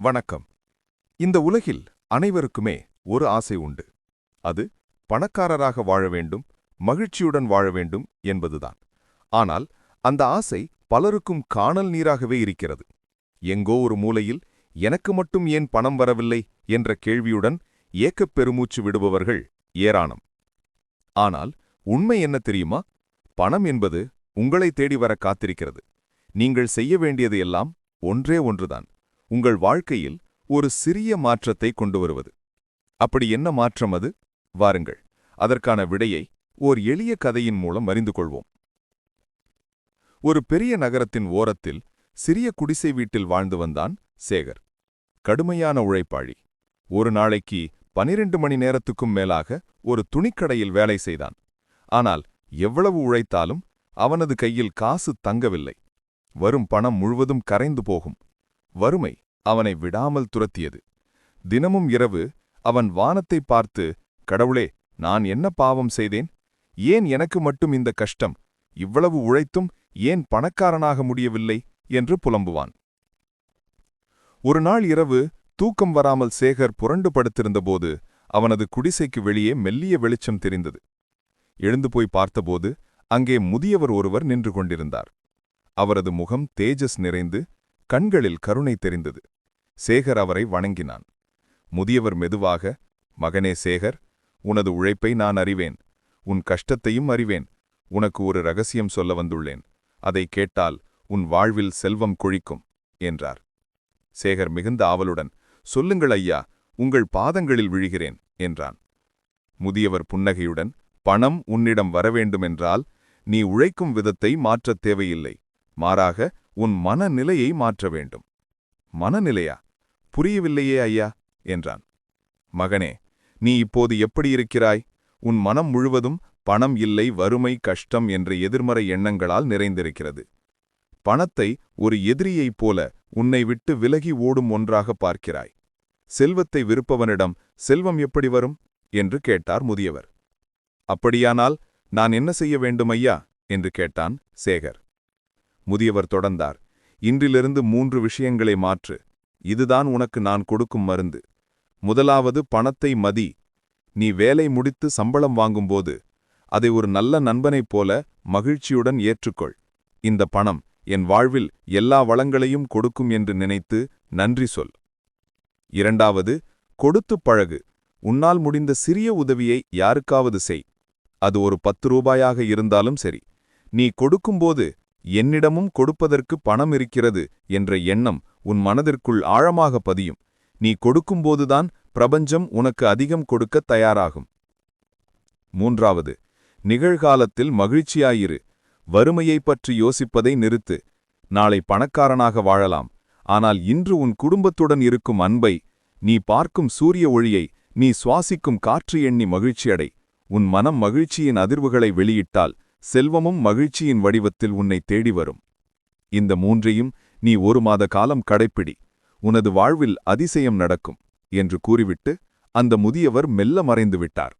வணக்கம். இந்த உலகில் அனைவருக்குமே ஒரு ஆசை உண்டு. அது பணக்காரராக வாழ வேண்டும் மகிழ்ச்சியுடன் வாழ வேண்டும் என்பதுதான். ஆனால் அந்த ஆசை பலருக்கும் காணல் நீராகவே இருக்கிறது. எங்கோ ஒரு மூலையில் எனக்கு மட்டும் ஏன் பணம் வரவில்லை என்ற கேள்வியுடன் ஏக்கப் பெருமூச்சு விடுபவர்கள் ஏராளம். ஆனால் உண்மை என்ன தெரியுமா? பணம் என்பது உங்களை தேடி வர காத்திருக்கிறது. நீங்கள் செய்ய வேண்டியது எல்லாம் ஒன்றே ஒன்றுதான். உங்கள் வாழ்க்கையில் ஒரு சிறிய மாற்றத்தை கொண்டு வருவது அப்படி என்ன மாற்றம் அது? வாருங்கள் அதற்கான விடையை ஓர் எளிய கதையின் மூலம் அறிந்து கொள்வோம். ஒரு பெரிய நகரத்தின் ஓரத்தில் சிறிய குடிசை வீட்டில் வாழ்ந்து வந்தான் சேகர். கடுமையான உழைப்பாளி. ஒரு நாளைக்கு பனிரெண்டு மணி நேரத்துக்கும் மேலாக ஒரு துணிக்கடையில் வேலை செய்தான். ஆனால் எவ்வளவு உழைத்தாலும் அவனது கையில் காசு தங்கவில்லை. வரும் பணம் முழுவதும் கரைந்து போகும். வறுமை அவனை விடாமல் துரத்தியது. தினமும் இரவு அவன் வானத்தை பார்த்து கடவுளே நான் என்ன பாவம் செய்தேன்? ஏன் எனக்கு மட்டும் இந்த கஷ்டம்? இவ்வளவு உழைத்தும் ஏன் பணக்காரனாக முடியவில்லை? என்று புலம்புவான். ஒரு நாள் இரவு தூக்கம் வராமல் சேகர் புரண்டு படுத்திருந்தபோது அவனது குடிசைக்கு வெளியே மெல்லிய வெளிச்சம் தெரிந்தது. எழுந்து போய் பார்த்தபோது அங்கே முதியவர் ஒருவர் நின்று கொண்டிருந்தார். அவரது முகம் தேஜஸ் நிறைந்து கண்களில் கருணை தெரிந்தது. சேகர் அவரை வணங்கினான். முதியவர் மெதுவாக மகனே சேகர் உனது உழைப்பை நான் அறிவேன். உன் கஷ்டத்தையும் அறிவேன். உனக்கு ஒரு ரகசியம் சொல்ல வந்துள்ளேன். அதை கேட்டால் உன் வாழ்வில் செல்வம் கொழிக்கும் என்றார். சேகர் மிகுந்த ஆவலுடன் சொல்லுங்கள் ஐயா உங்கள் பாதங்களில் விழுகிறேன் என்றான். முதியவர் புன்னகையுடன் பணம் உன்னிடம் வரவேண்டுமென்றால் நீ உழைக்கும் விதத்தை மாற்றத் தேவையில்லை. மாறாக உன் மனநிலையை மாற்ற வேண்டும். மனநிலையா? புரியவில்லையே ஐயா என்றான். மகனே நீ இப்போது எப்படி இருக்கிறாய்? உன் மனம் முழுவதும் பணம் இல்லை வறுமை கஷ்டம் என்ற எதிர்மறை எண்ணங்களால் நிறைந்திருக்கிறது. பணத்தை ஒரு எதிரியைப் போல உன்னை விட்டு விலகி ஓடும் ஒன்றாக பார்க்கிறாய். செல்வத்தை விருப்பவனிடம் செல்வம் எப்படி வரும்? என்று கேட்டார் முதியவர். அப்படியானால் நான் என்ன செய்ய வேண்டும் ஐயா? என்று கேட்டான் சேகர். முதியவர் தொடர்ந்தார். இன்றிலிருந்து மூன்று விஷயங்களை மாற்று. இதுதான் உனக்கு நான் கொடுக்கும் மருந்து. முதலாவது பணத்தை மதி. நீ வேலை முடித்து சம்பளம் வாங்கும்போது அதை ஒரு நல்ல நண்பனைப் போல மகிழ்ச்சியுடன் ஏற்றுக்கொள். இந்த பணம் என் வாழ்வில் எல்லா வளங்களையும் கொடுக்கும் என்று நினைத்து நன்றி சொல். இரண்டாவது கொடுத்து பழகு. உன்னால் முடிந்த சிறிய உதவியை யாருக்காவது செய். அது ஒரு பத்து ரூபாயாக இருந்தாலும் சரி. நீ கொடுக்கும்போது என்னிடமும் கொடுப்பதற்கு பணம் இருக்கிறது என்ற எண்ணம் உன் மனதிற்குள் ஆழமாக பதியும். நீ கொடுக்கும்போதுதான் பிரபஞ்சம் உனக்கு அதிகம் கொடுக்க தயாராகும். மூன்றாவது நிகழ்காலத்தில் மகிழ்ச்சியாயிரு. வறுமையைப் பற்றி யோசிப்பதை நிறுத்து. நாளை பணக்காரனாக வாழலாம். ஆனால் இன்று உன் குடும்பத்துடன் இருக்கும் அன்பை நீ பார்க்கும் சூரிய ஒளியை நீ சுவாசிக்கும் காற்று எண்ணி மகிழ்ச்சியடை. உன் மனம் மகிழ்ச்சியின் அதிர்வுகளை வெளியிட்டால் செல்வமும் மகிழ்ச்சியின் வடிவத்தில் உன்னை தேடி வரும். இந்த மூன்றையும் நீ ஒரு மாத காலம் கடைப்பிடி. உனது வாழ்வில் அதிசயம் நடக்கும் என்று கூறிவிட்டு அந்த முதியவர் மெல்ல மறைந்து விட்டார்.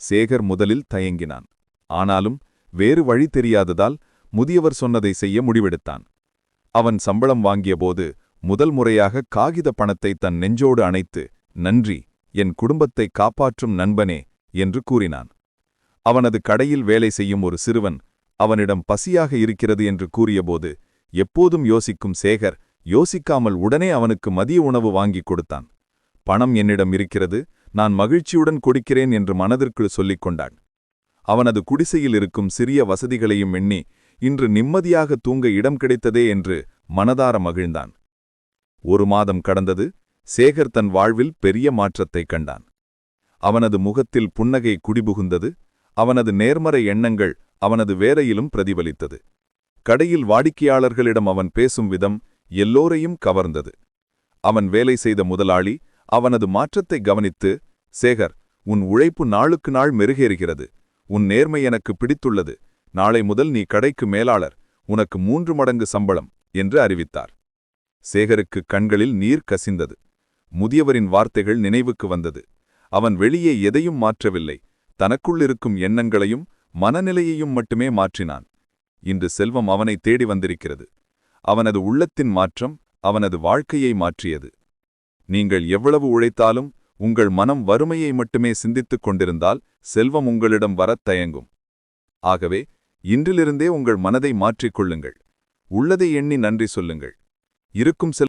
சேகர் முதலில் தயங்கினான். ஆனாலும் வேறு வழி தெரியாததால் முதியவர் சொன்னதை செய்ய முடிவெடுத்தான். அவன் சம்பளம் வாங்கியபோது முதல் முறையாக காகித பணத்தை தன் நெஞ்சோடு அணைத்து நன்றி என் குடும்பத்தை காப்பாற்றும் நண்பனே என்று கூறினான். அவனது கடையில் வேலை செய்யும் ஒரு சிறுவன் அவனிடம் பசியாக இருக்கிறது என்று கூறியபோது எப்போதும் யோசிக்கும் சேகர் யோசிக்காமல் உடனே அவனுக்கு மதிய உணவு வாங்கிக் கொடுத்தான். பணம் என்னிடம் இருக்கிறது நான் மகிழ்ச்சியுடன் கொடுக்கிறேன் என்று மனதிற்குள் சொல்லிக் கொண்டான் அவனது குடிசையில் இருக்கும் சிறிய வசதிகளையும் எண்ணி இன்று நிம்மதியாக தூங்க இடம் கிடைத்ததே என்று மனதார மகிழ்ந்தான். ஒரு மாதம் கடந்தது சேகர் தன் வாழ்வில் பெரிய மாற்றத்தைக் கண்டான். அவனது முகத்தில் புன்னகை குடிபுகுந்தது அவனது நேர்மறை எண்ணங்கள் அவனது வேலையிலும் பிரதிபலித்தது. கடையில் வாடிக்கையாளர்களிடம் அவன் பேசும் விதம் எல்லோரையும் கவர்ந்தது. அவன் வேலை செய்த முதலாளி அவனது மாற்றத்தை கவனித்து சேகர் உன் உழைப்பு நாளுக்கு நாள் மெருகேறுகிறது. உன் நேர்மை எனக்கு பிடித்துள்ளது. நாளை முதல் நீ கடைக்கு மேலாளர். உனக்கு மூன்று மடங்கு சம்பளம் என்று அறிவித்தார். சேகருக்கு கண்களில் நீர் கசிந்தது. முதியவரின் வார்த்தைகள் நினைவுக்கு வந்தது. அவன் வெளியே எதையும் மாற்றவில்லை. தனக்குள்ளிருக்கும் எண்ணங்களையும் மனநிலையையும் மட்டுமே மாற்றினான். இன்று செல்வம் அவனை தேடி வந்திருக்கிறது. அவனது உள்ளத்தின் மாற்றம் அவனது வாழ்க்கையை மாற்றியது. நீங்கள் எவ்வளவு உழைத்தாலும் உங்கள் மனம் வறுமையை மட்டுமே சிந்தித்துக் கொண்டிருந்தால் செல்வம் உங்களிடம் வரத் தயங்கும். ஆகவே இன்றிலிருந்தே உங்கள் மனதை மாற்றிக் கொள்ளுங்கள். உள்ளதை எண்ணி நன்றி சொல்லுங்கள். இருக்கும் செல்